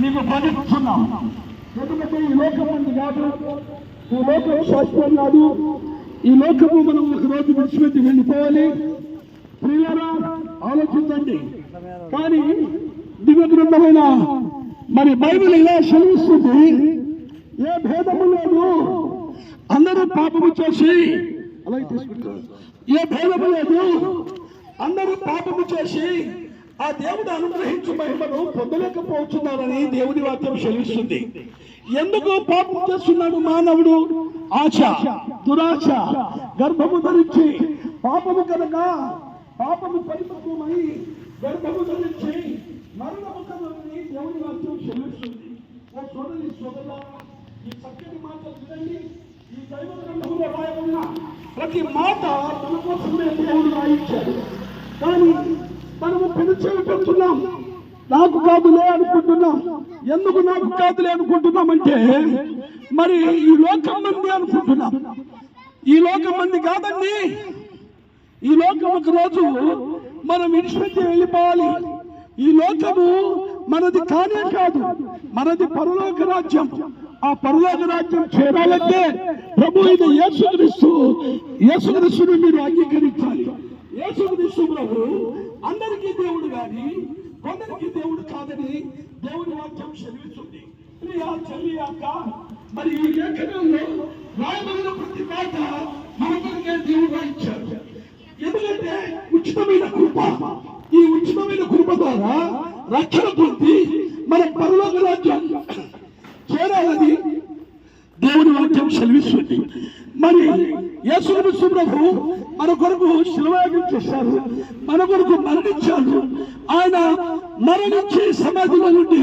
మీకు బోధిస్తున్నాం ఎందుకంటే ఈ లోకం ఉంది కాదు. ఈ లోకం శాశ్వతం కాదు. ఈ లోకము మనం ఒక రోజు విడిచిపెట్టి వెళ్ళిపోవాలి. ప్రియరా ఆలోచించండి. కానీ దివ్య గ్రంథమైన మరి బైబిల్ ఇలా సెలవిస్తుంది. ఏ భేదము లేదు. అందరూ పాపము చేసి అలాగే తీసుకుంటారు ఏ భేదము లేదు. అందరూ పాపము చేసి ఆ దేవుడు అనుగ్రహించు మహిమను పొందలేకపోతున్నారని దేవుడి వాక్యం సెలవిస్తుంది. ఎందుకు పాపం చేస్తున్నాడు మానవుడు? ఆశ దురాశ గర్భము ధరించి పాపము కనుక పాపము పరిపక్వమై గర్భము ధరించి మరణము కనుకని దేవుడి వాక్యం సెలవిస్తుంది. ఓ సోదరి సోదరులారా, ఈ చక్కటి మాట వినండి. ఈ దైవ గ్రంథంలో రాయబడిన ప్రతి మాట తన కోసమే దేవుడు రాయించాడు. కానీ మనము పెనుచేవి నాకు కాదులే అనుకుంటున్నాం. ఎందుకు నాకు కాదులే అనుకుంటున్నామంటే మరి ఈ లోకం మంది అనుకుంటున్నాం. ఈ లోకం మంది కాదండి. ఈ లోకం ఒక రోజు మనం విడిచిపెట్టి వెళ్ళిపోవాలి. ఈ లోకము మనది కానే కాదు మనది పరలోక రాజ్యం. ఆ పరలోక రాజ్యం చేరాలంటే ప్రభు ఇది యేసుక్రీస్తు యేసుక్రీస్తుని మీరు అంగీకరించాలి. యేసుక్రీస్తు ప్రభు గాని కొందరికి దేవుడు కాదని దేవుడి వాక్యం క్షమిస్తుంది ప్రియా చెల్లి అక్క మరి ఈ లేఖనంలో రాయబడిన ప్రతి మాట మన దేవుడు రాయించాడు ఎందుకంటే ఉచితమైన కృప ఈ ఉచితమైన కృప ద్వారా రక్షణ పొంది మన పరలోక రాజ్యం చేరాలని దేవుని వాక్యం సెలవిస్తుంది మరి యేసుక్రీస్తు ప్రభు మన కొరకు శిలవాగం చేశారు మన కొరకు మరణించాడు ఆయన మరణించి సమాధిలో నుండి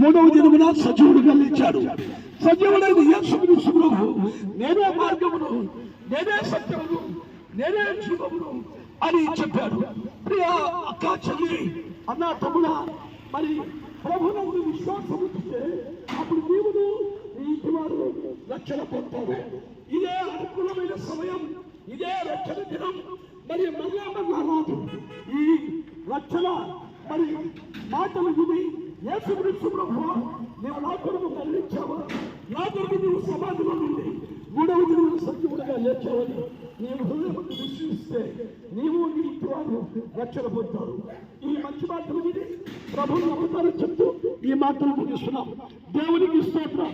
మూడవ దినమున సజీవుడుగా లేచాడు సజీవుడైన యేసుక్రీస్తు ప్రభు నేనే మార్గమును నేనే సత్యమును నేనే జీవమును అని చెప్పాడు. ప్రియ అక్క చెల్లి అన్న తమ్ముడ మరి ప్రభునందు విశ్వాసం ఉంచితే అప్పుడు దేవుడు ఈ ఇంటి వారు రక్షణ పొందుతారు. ఈ రక్షణ మరి మాటలు విని యేసుక్రీస్తు ప్రభు నీవు నా కొరకు మరణించావా నా కొరకు నీవు సమాధిలో నుండి మూడవ దినం సత్యముడుగా లేచావని నీవు హృదయం విశ్వసిస్తే నీవు నీ ఇంటి వారు రక్షణ పొందుతారు ఈ మంచి మాటలు విని ప్రభు నమ్ముతారని చెప్తూ ఈ మాటలు ముగిస్తున్నాం. దేవునికి స్తోత్రం.